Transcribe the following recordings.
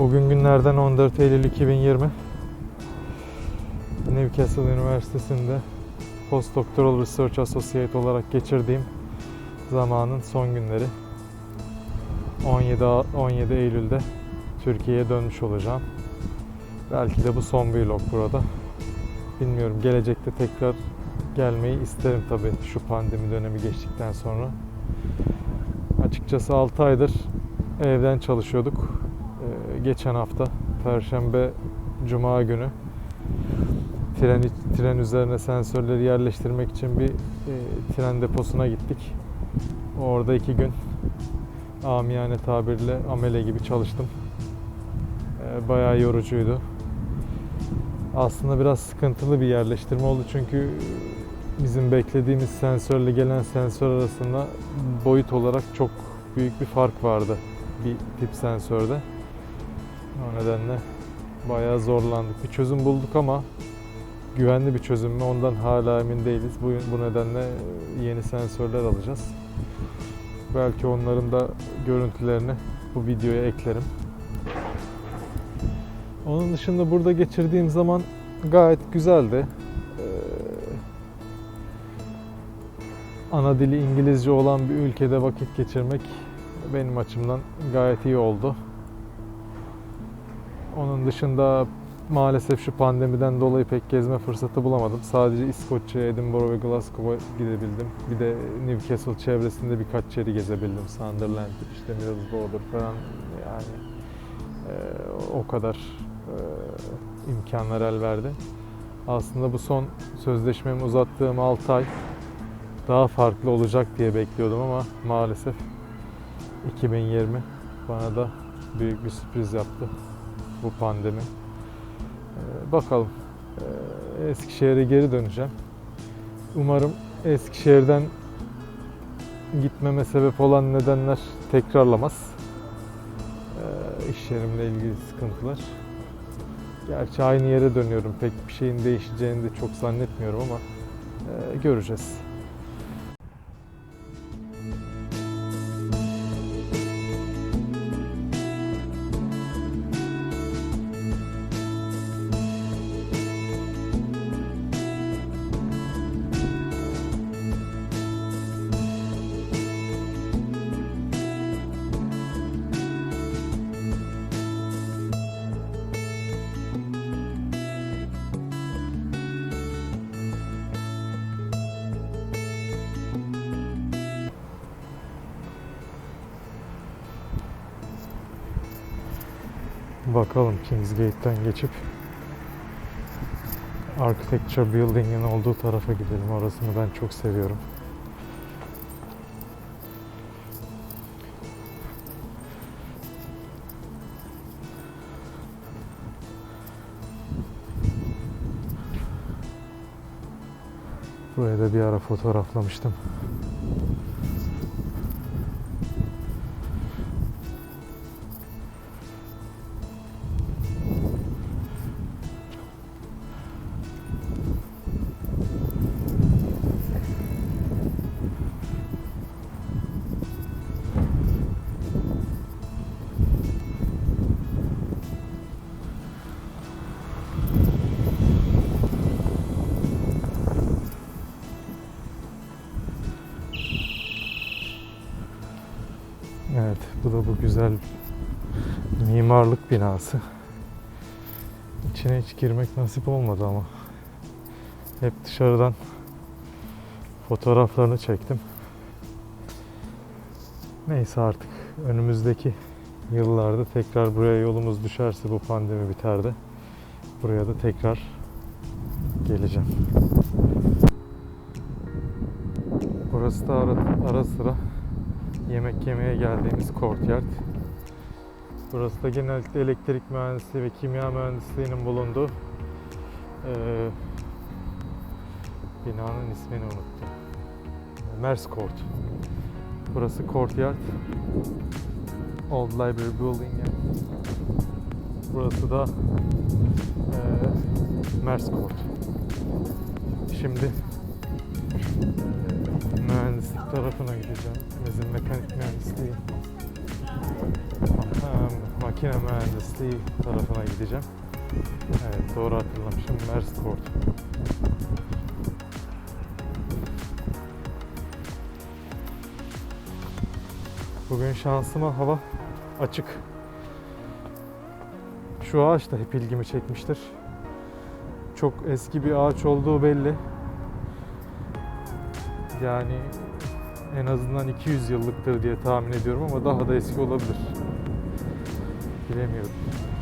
Bugün günlerden 14 Eylül 2020. Newcastle Üniversitesi'nde Postdoctoral Research Associate olarak geçirdiğim zamanın son günleri. 17 A- 17 Eylül'de Türkiye'ye dönmüş olacağım. Belki de bu son vlog burada. Bilmiyorum gelecekte tekrar gelmeyi isterim tabii şu pandemi dönemi geçtikten sonra. Açıkçası 6 aydır evden çalışıyorduk. Geçen hafta Perşembe Cuma günü tren tren üzerine sensörleri yerleştirmek için bir e, tren deposuna gittik. Orada iki gün amiyane tabirle amele gibi çalıştım. Ee, bayağı yorucuydu. Aslında biraz sıkıntılı bir yerleştirme oldu çünkü bizim beklediğimiz sensörle gelen sensör arasında boyut olarak çok büyük bir fark vardı bir tip sensörde. O nedenle bayağı zorlandık. Bir çözüm bulduk ama güvenli bir çözüm mü ondan hala emin değiliz. Bu, bu nedenle yeni sensörler alacağız. Belki onların da görüntülerini bu videoya eklerim. Onun dışında burada geçirdiğim zaman gayet güzeldi. Ee, ana dili İngilizce olan bir ülkede vakit geçirmek benim açımdan gayet iyi oldu. Onun dışında maalesef şu pandemiden dolayı pek gezme fırsatı bulamadım. Sadece İskoçya, Edinburgh ve Glasgow'a gidebildim. Bir de Newcastle çevresinde birkaç yeri gezebildim. Sunderland, işte Middlesbrough'dur falan yani e, o kadar e, imkanlar el verdi. Aslında bu son sözleşmemi uzattığım 6 ay daha farklı olacak diye bekliyordum ama maalesef 2020 bana da büyük bir sürpriz yaptı bu pandemi. Ee, bakalım. Ee, Eskişehir'e geri döneceğim. Umarım Eskişehir'den gitmeme sebep olan nedenler tekrarlamaz. İş yerimle ilgili sıkıntılar. Gerçi aynı yere dönüyorum. Pek bir şeyin değişeceğini de çok zannetmiyorum ama e, göreceğiz. Bakalım Kingsgate'den geçip Architecture Building'in olduğu tarafa gidelim. Orasını ben çok seviyorum. Buraya da bir ara fotoğraflamıştım. Evet, bu da bu güzel mimarlık binası. İçine hiç girmek nasip olmadı ama. Hep dışarıdan fotoğraflarını çektim. Neyse artık önümüzdeki yıllarda tekrar buraya yolumuz düşerse bu pandemi biter de buraya da tekrar geleceğim. Burası da ara, ara sıra yemek yemeye geldiğimiz courtyard. Burası da genellikle elektrik mühendisliği ve kimya mühendisliğinin bulunduğu eee, binanın ismini unuttum. Mers Court. Burası courtyard. Old Library Building. Burası da eee Mers Court. Şimdi mühendislik tarafına gideceğim. Bizim mekanik mühendisliği. Makine mühendisliği tarafına gideceğim. Evet doğru hatırlamışım. Mersport. Bugün şansıma hava açık. Şu ağaç da hep ilgimi çekmiştir. Çok eski bir ağaç olduğu belli. Yani en azından 200 yıllıktır diye tahmin ediyorum ama daha da eski olabilir. Bilemiyorum.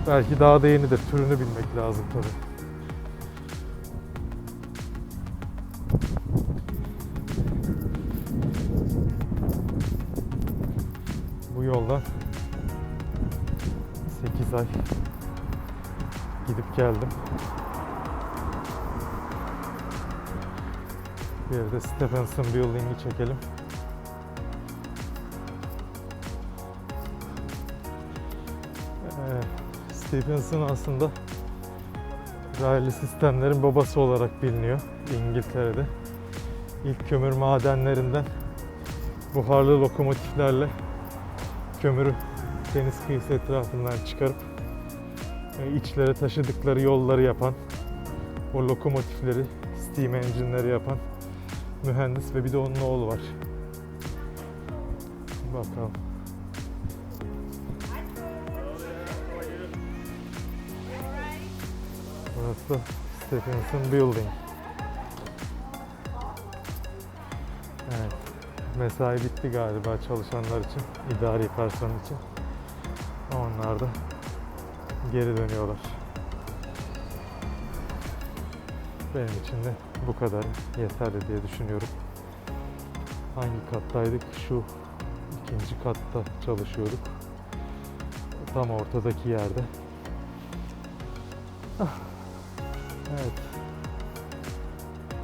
Belki daha da yenidir. Türünü bilmek lazım tabii. Bu yoldan 8 ay gidip geldim. Bir de Stephenson Building'i çekelim. Ee, Stephenson aslında raylı sistemlerin babası olarak biliniyor İngiltere'de. İlk kömür madenlerinden buharlı lokomotiflerle kömürü deniz kıyısı etrafından çıkarıp e, içlere taşıdıkları yolları yapan, o lokomotifleri, steam engine'leri yapan mühendis ve bir de onun oğlu var. Bakalım. Burası Stephenson Building. Evet. Mesai bitti galiba çalışanlar için, idari personel için. Onlar da geri dönüyorlar. Benim için de bu kadar yeterli diye düşünüyorum. Hangi kattaydık? Şu ikinci katta çalışıyorduk. Tam ortadaki yerde. Ah. Evet.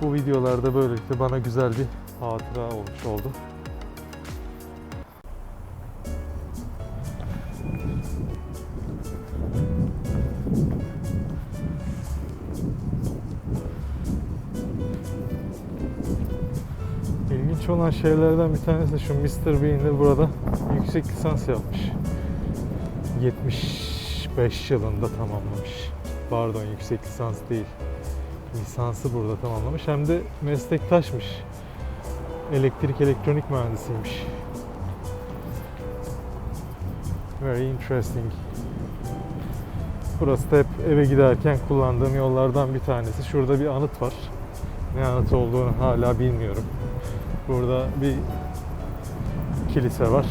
Bu videolarda böylelikle bana güzel bir hatıra olmuş oldu. Şeylerden bir tanesi şu Mr. Bean de burada yüksek lisans yapmış. 75 yılında tamamlamış. Pardon yüksek lisans değil. Lisansı burada tamamlamış. Hem de meslektaşmış. Elektrik elektronik mühendisiymiş. Very interesting. Burası da hep eve giderken kullandığım yollardan bir tanesi. Şurada bir anıt var. Ne anıt olduğunu hala bilmiyorum. Burada bir kilise var.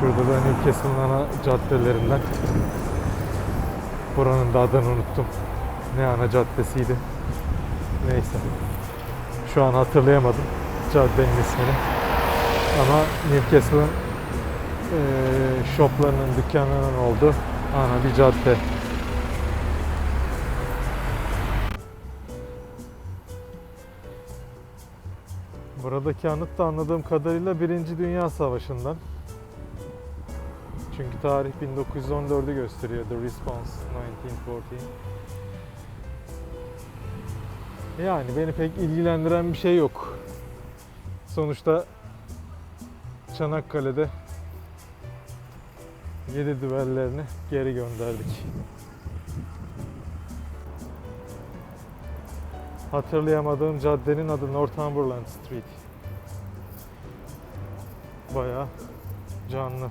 Şurada da Newcastle'ın ana caddelerinden. Buranın da adını unuttum. Ne ana caddesiydi. Neyse. Şu an hatırlayamadım caddenin ismini. Ama Newcastle'ın eee shoplarının, dükkanlarının olduğu ana bir cadde. Buradaki anıt da anladığım kadarıyla Birinci Dünya Savaşı'ndan. Çünkü tarih 1914'ü gösteriyor. The Response 1914. Yani beni pek ilgilendiren bir şey yok. Sonuçta Çanakkale'de 7 düvellerini geri gönderdik. Hatırlayamadığım caddenin adı Northumberland Street. Bayağı canlı.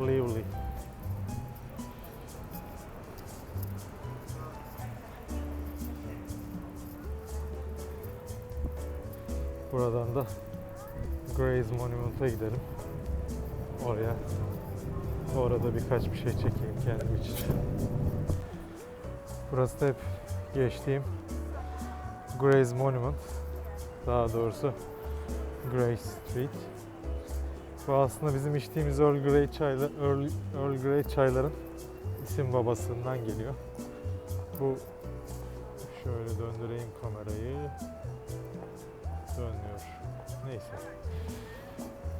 Lively. Buradan da Grace Monument'a gidelim. Oraya. Orada birkaç bir şey çekeyim kendim için. Burası da hep geçtiğim Grace Monument. Daha doğrusu Grace Street. Bu aslında bizim içtiğimiz Earl Grey çaylar, Earl, Earl Grey çayların isim babasından geliyor. Bu şöyle döndüreyim kamerayı. Dönmüyor. Neyse.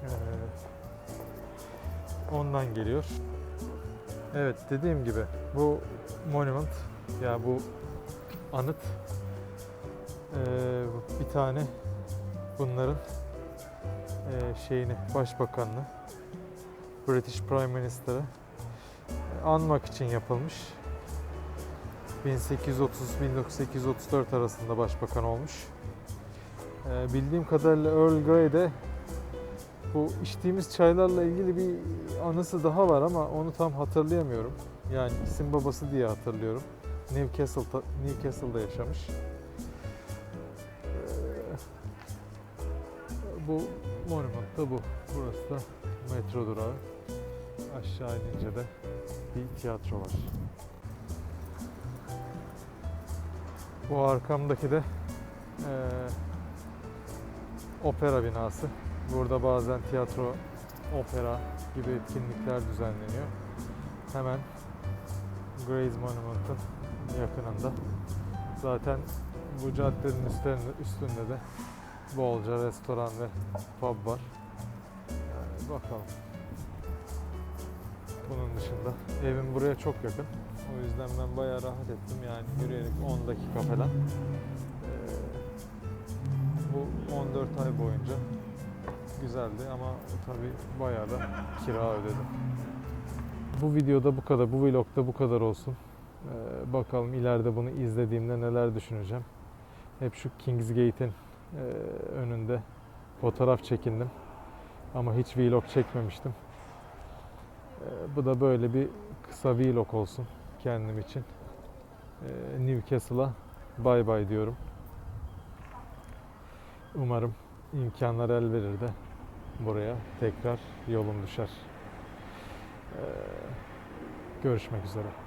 Ee, ondan geliyor. Evet dediğim gibi bu monument ya bu anıt ee, bir tane bunların ee, şeyini başbakanını British Prime Minister'ı anmak için yapılmış. 1830-1934 arasında başbakan olmuş. Ee, bildiğim kadarıyla Earl Grey'de bu içtiğimiz çaylarla ilgili bir anısı daha var ama onu tam hatırlayamıyorum. Yani isim babası diye hatırlıyorum. Newcastle Newcastle'da yaşamış. Bu monument da bu. Burası da metro durağı. Aşağı inince de bir tiyatro var. Bu arkamdaki de eee, opera binası. Burada bazen tiyatro, opera gibi etkinlikler düzenleniyor. Hemen Grace Monument'ın yakınında. Zaten bu caddenin üstlerinde, üstünde de bolca restoran ve pub var. Yani bakalım. Bunun dışında evim buraya çok yakın. O yüzden ben bayağı rahat ettim yani yürüyerek 10 dakika falan. Ee, bu 14 ay boyunca güzeldi ama tabii bayağı da kira ödedim. Bu videoda bu kadar, bu vlogda bu kadar olsun. Ee, bakalım ileride bunu izlediğimde neler düşüneceğim. Hep şu Kingsgate'in önünde fotoğraf çekindim. Ama hiç vlog çekmemiştim. Ee, bu da böyle bir kısa vlog olsun kendim için. Ee, Newcastle'a bay bay diyorum. Umarım imkanlar el verir de buraya tekrar yolum düşer. Ee, görüşmek üzere.